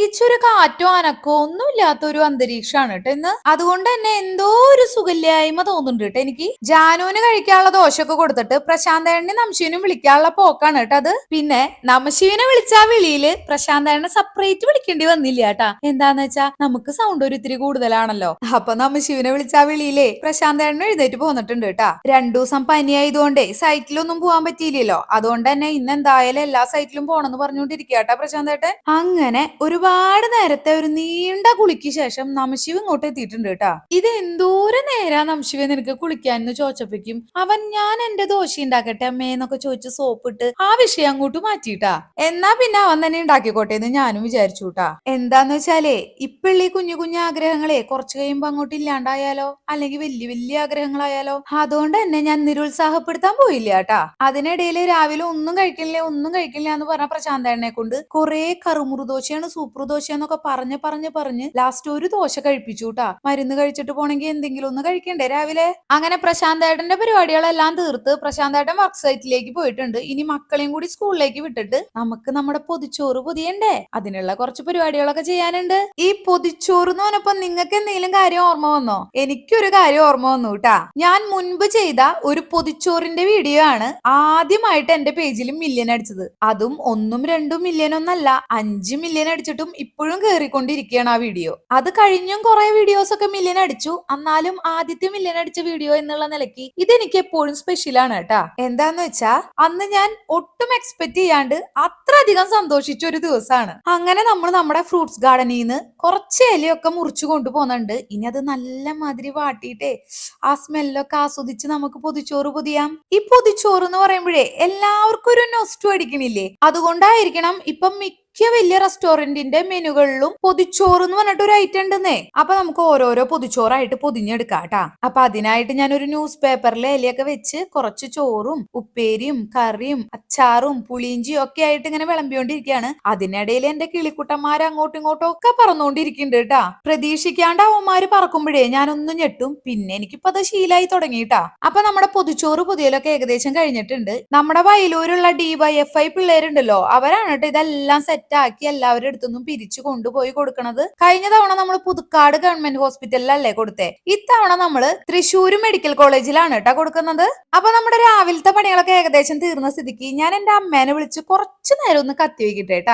പ്രത്യേകിച്ച് ഒരു കാറ്റോ അനക്കോ ഒന്നും ഇല്ലാത്ത ഒരു അന്തരീക്ഷമാണ് കേട്ടോ ഇന്ന്. അതുകൊണ്ട് തന്നെ എന്തോ ഒരു സുഖല്ലായ്മ തോന്നുന്നുണ്ട് കേട്ടോ എനിക്ക്. ജാനുവിന് കഴിക്കാനുള്ള ദോശയൊക്കെ കൊടുത്തിട്ട് പ്രശാന്തേണ്ണി നംശീനും വിളിക്കാനുള്ള പോക്കാണ് കേട്ടോ അത്. പിന്നെ നമശിവിനെ വിളിച്ച വിളിയിൽ പ്രശാന്തേണ്ണ സെപ്പറേറ്റ് വിളിക്കേണ്ടി വന്നില്ല കേട്ടാ. എന്താന്ന് വെച്ചാ നമുക്ക് സൗണ്ട് ഒരു ഇത്തിരി കൂടുതലാണല്ലോ. അപ്പൊ നമശീവിനെ വിളിച്ച ആ വിളിയിലേ പ്രശാന്തേണ്ണ എഴുന്നേറ്റ് പോന്നിട്ടുണ്ട് കേട്ടാ. രണ്ടു ദിവസം പനിയായതുകൊണ്ടേ സൈറ്റിലൊന്നും പോവാൻ പറ്റിയില്ലല്ലോ. അതുകൊണ്ട് തന്നെ ഇന്ന് എന്തായാലും എല്ലാ സൈറ്റിലും പോണെന്ന് പറഞ്ഞുകൊണ്ടിരിക്കുക കേട്ടാ അങ്ങനെ ഒരുപാട് നേരത്തെ ഒരു നീണ്ട കുളിക്ക് ശേഷം നമശിവ് ഇങ്ങോട്ട് എത്തിയിട്ടുണ്ട് കേട്ടാ. ഇത് എന്തോരം നേരാ നമശിവ നിനക്ക് കുളിക്കാൻ എന്ന് ചോദിച്ചപ്പോഴേക്കും അവൻ ഞാൻ എന്റെ ദോശ ഉണ്ടാക്കട്ടെ അമ്മേ എന്നൊക്കെ ചോദിച്ച് സോപ്പിട്ട് ആ വിഷയം അങ്ങോട്ട് മാറ്റിട്ടാ എന്നാ പിന്നെ അവൻ തന്നെ ഉണ്ടാക്കിക്കോട്ടെ എന്ന് ഞാനും വിചാരിച്ചു കേട്ടാ. എന്താന്ന് വെച്ചാലേ ഇപ്പള്ളി കുഞ്ഞു കുഞ്ഞു ആഗ്രഹങ്ങളെ കുറച്ച് കഴിയുമ്പോ അങ്ങോട്ട് ഇല്ലാണ്ടായാലോ? അല്ലെങ്കിൽ വലിയ വലിയ ആഗ്രഹങ്ങളായാലോ? അതുകൊണ്ട് തന്നെ ഞാൻ നിരുത്സാഹപ്പെടുത്താൻ പോയില്ല കേട്ടാ. അതിനിടയിൽ രാവിലെ ഒന്നും കഴിക്കില്ല ഒന്നും കഴിക്കില്ല എന്ന് പറഞ്ഞ പ്രശാന്തനെ കൊണ്ട് കുറെ കറുമുറു ദോശയാണ് സൂപ്പർ എന്നൊക്കെ പറഞ്ഞ് പറഞ്ഞ് പറഞ്ഞ് ലാസ്റ്റ് ഒരു ദോശ കഴിപ്പിച്ചു കേട്ടാ മരുന്ന് കഴിച്ചിട്ട് പോണെങ്കിൽ എന്തെങ്കിലും ഒന്ന് കഴിക്കണ്ടേ രാവിലെ? അങ്ങനെ പ്രശാന്തേട്ടന്റെ പരിപാടികളെല്ലാം തീർത്ത് പ്രശാന്തേട്ടൻ വർക്ക് സൈറ്റിലേക്ക് പോയിട്ടുണ്ട്. ഇനി മക്കളെയും കൂടി സ്കൂളിലേക്ക് വിട്ടിട്ട് നമുക്ക് നമ്മുടെ പൊതിച്ചോറ് പൊതിയണ്ടേ? അതിനുള്ള കുറച്ച് പരിപാടികളൊക്കെ ചെയ്യാനുണ്ട്. ഈ പൊതിച്ചോറ് എന്ന് പറഞ്ഞപ്പോ നിങ്ങൾക്ക് എന്തെങ്കിലും കാര്യം ഓർമ്മ വന്നോ? എനിക്കൊരു കാര്യം ഓർമ്മ വന്നു കേട്ടാ ഞാൻ മുൻപ് ചെയ്ത ഒരു പൊതിച്ചോറിന്റെ വീഡിയോ ആണ് ആദ്യമായിട്ട് എന്റെ പേജിൽ മില്യൻ അടിച്ചത്. അതും ഒന്നും രണ്ടും മില്യൻ ഒന്നല്ല അഞ്ച് മില്യൻ അടിച്ചിട്ടും ഇപ്പോഴും കയറിക്കൊണ്ടിരിക്കുകയാണ് ആ വീഡിയോ. അത് കഴിഞ്ഞും കുറെ വീഡിയോസ് ഒക്കെ മില്യൻ അടിച്ചു. എന്നാലും ആദ്യത്തെ മില്യൻ അടിച്ച വീഡിയോ എന്നുള്ള നിലയ്ക്ക് ഇതെനിക്ക് എപ്പോഴും സ്പെഷ്യൽ ആണ് കേട്ടാ. എന്താന്ന് വെച്ചാ അന്ന് ഞാൻ ഒട്ടും എക്സ്പെക്ട് ചെയ്യാണ്ട് അത്രയധികം സന്തോഷിച്ച ഒരു ദിവസമാണ് അങ്ങനെ നമ്മൾ നമ്മുടെ ഫ്രൂട്ട്സ് ഗാർഡനിൽ നിന്ന് കുറച്ച് ഇലയൊക്കെ മുറിച്ചു കൊണ്ടുപോകുന്നുണ്ട്. ഇനി അത് നല്ല മാതിരി വാട്ടിയിട്ടേ ആ സ്മെല്ലൊക്കെ ആസ്വദിച്ച് നമുക്ക് പൊതിച്ചോറ് പൊതിയാം. ഈ പൊതിച്ചോറ് എന്ന് പറയുമ്പോഴേ എല്ലാവർക്കും ഒരു നൊസ്റ്റു അടിക്കണില്ലേ? അതുകൊണ്ടായിരിക്കണം ഇപ്പം മിക്ക വലിയ റെസ്റ്റോറന്റിന്റെ മെനുകളിലും പൊതിച്ചോറ് എന്ന് പറഞ്ഞിട്ട് ഒരു ഐറ്റം ഉണ്ടെന്നേ. അപ്പൊ നമുക്ക് ഓരോരോ പൊതിച്ചോറായിട്ട് പൊതിഞ്ഞെടുക്കാം കേട്ടാ. അപ്പൊ അതിനായിട്ട് ഞാൻ ഒരു ന്യൂസ് പേപ്പറിൽ ഇലയൊക്കെ വെച്ച് കുറച്ച് ചോറും ഉപ്പേരിയും കറിയും അച്ചാറും പുളിയിഞ്ചിയും ഒക്കെ ആയിട്ട് ഇങ്ങനെ വിളമ്പിക്കൊണ്ടിരിക്കുകയാണ് അതിനിടയിൽ എന്റെ കിളിക്കുട്ടന്മാർ അങ്ങോട്ടും ഇങ്ങോട്ടും ഒക്കെ പറന്നുകൊണ്ടിരിക്കുന്നുണ്ട് കേട്ടാ. പ്രതീക്ഷിക്കാണ്ട് അവന്മാര് പറക്കുമ്പോഴേ ഞാനൊന്നും ഞെട്ടും. പിന്നെ എനിക്കിപ്പോ അത് ശീലായി തുടങ്ങിയിട്ടാ അപ്പൊ നമ്മുടെ പൊതിച്ചോറ് പൊതിയലൊക്കെ ഏകദേശം കഴിഞ്ഞിട്ടുണ്ട്. നമ്മുടെ വയലൂരുള്ള ഡി വൈ എഫ് ഐ പിള്ളേരുണ്ടല്ലോ അവരാണ് കേട്ടോ ഇതെല്ലാം സെറ്റ് ആക്കി എല്ലാവരുടെ അടുത്തൊന്നും പിരിച്ചു കൊണ്ടുപോയി കൊടുക്കണത്. കഴിഞ്ഞ തവണ നമ്മൾ പുതുക്കാട് ഗവൺമെന്റ് ഹോസ്പിറ്റലിലല്ലേ കൊടുത്തേ? ഇത്തവണ നമ്മൾ തൃശ്ശൂർ മെഡിക്കൽ കോളേജിലാണ് കേട്ടോ കൊടുക്കുന്നത്. അപ്പൊ നമ്മുടെ രാവിലത്തെ പണികളൊക്കെ ഏകദേശം തീർന്ന സ്ഥിതിക്ക് ഞാൻ എന്റെ അമ്മേനെ വിളിച്ച് കുറച്ചു നേരം ഒന്ന് കത്തി വയ്ക്കട്ടെ കേട്ടാ